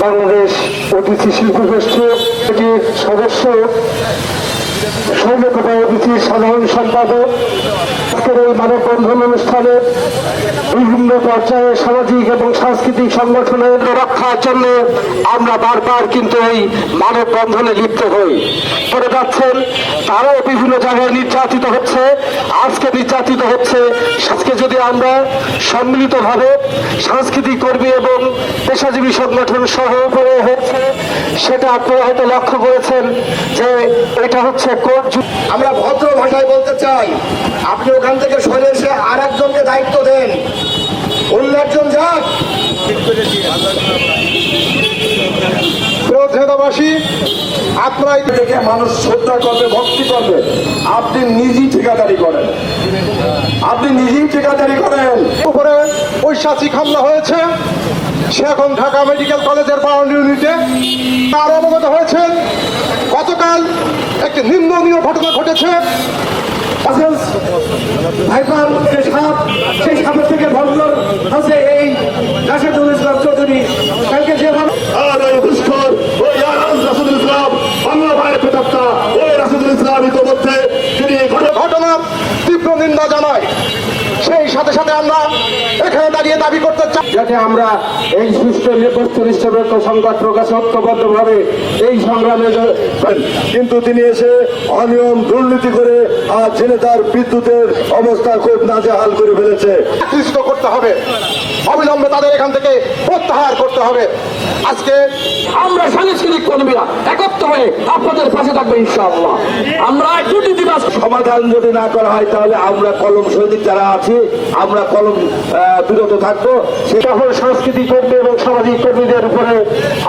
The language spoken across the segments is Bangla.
বাংলাদেশ অতিথি শিল্প গোষ্ঠী সদস্য সৌম্যকতা অতিথির সাধারণ সম্পাদক। এই মানববন্ধন অনুষ্ঠানে বিভিন্ন পর্যায়ে সামাজিক এবং সাংস্কৃতিক সংগঠনের রক্ষার জন্য আমরা বারবার কিন্তু এই মানববন্ধনে লিপ্ত হই। করে যাচ্ছেন, তারাও বিভিন্ন জায়গায় নির্যাতিত হচ্ছে। আজকে নির্যাতিত হচ্ছে, আজকে যদি আমরা সম্মিলিতভাবে সাংস্কৃতিক কর্মী এবং পেশাজীবী সংগঠন সহ হচ্ছে সেটা আপনারা হয়তো লক্ষ্য করেছেন যে এটা হচ্ছে কোর্ট আমরা ভদ্র ভাষায় বলতে চাই আপনি ওখান থেকে সরে এসে আর একজনকে দায়িত্ব দেন। অন্য একজন যাক। প্রধানবাসী আপনারাই দেখে মানুষ শ্রদ্ধা করবে ভক্তি করবে। আপনি নিজেই ঠিকাদারি করেন। আপনি নিজেই ঠিকাদারি করেন। উপরে ঐশাসিক হামলা হয়েছে। সে এখন ঢাকা মেডিকেল কলেজের বাউন্ড ইউনিটে। তার অবগত হয়েছেন গতকাল একটি নিন্দনীয় ঘটনা ঘটেছে। আসেন্স ভাইপার যে সাপ সেই সাপের থেকে এই রাশেদুল ইসলাম চৌধুরী। কালকে ঘটনা তীব্র নিন্দা জানায়। সেই সাথে সাথে আমরা এখানে যাতে আমরা এই সুস্থ নেপথ্য হিসেবে সংবাদ প্রকাশ ঐক্যবদ্ধভাবে এই সংগ্রামে কিন্তু তিনি এসে অনিয়ম দুর্নীতি করে আর জেনে তার বিদ্যুতের অবস্থা খুব নাজেহাল করে ফেলেছে। আকৃষ্ট করতে হবে। অবিলম্বে তাদের এখান থেকে প্রত্যাহার করতে হবে। আজকে আমরা সাংস্কৃতিক কর্মীরা একত্র হয়ে আপনাদের পাশে থাকবে ইনশাআল্লাহ। আমরা দুটি দিবস সমাধান যদি না করা হয় তাহলে আমরা কলম সৈনিক যারা আছি আমরা কলম বিরত থাকব। সে সকল সাংস্কৃতিক কর্মী এবং সামাজিক কর্মীদের উপরে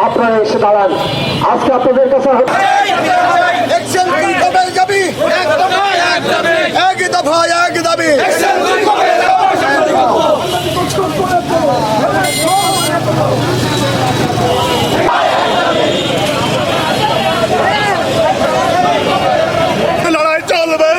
আপনারা এসে দাঁড়ান। আজকে আপনাদের কাছে লড়াই চলবে।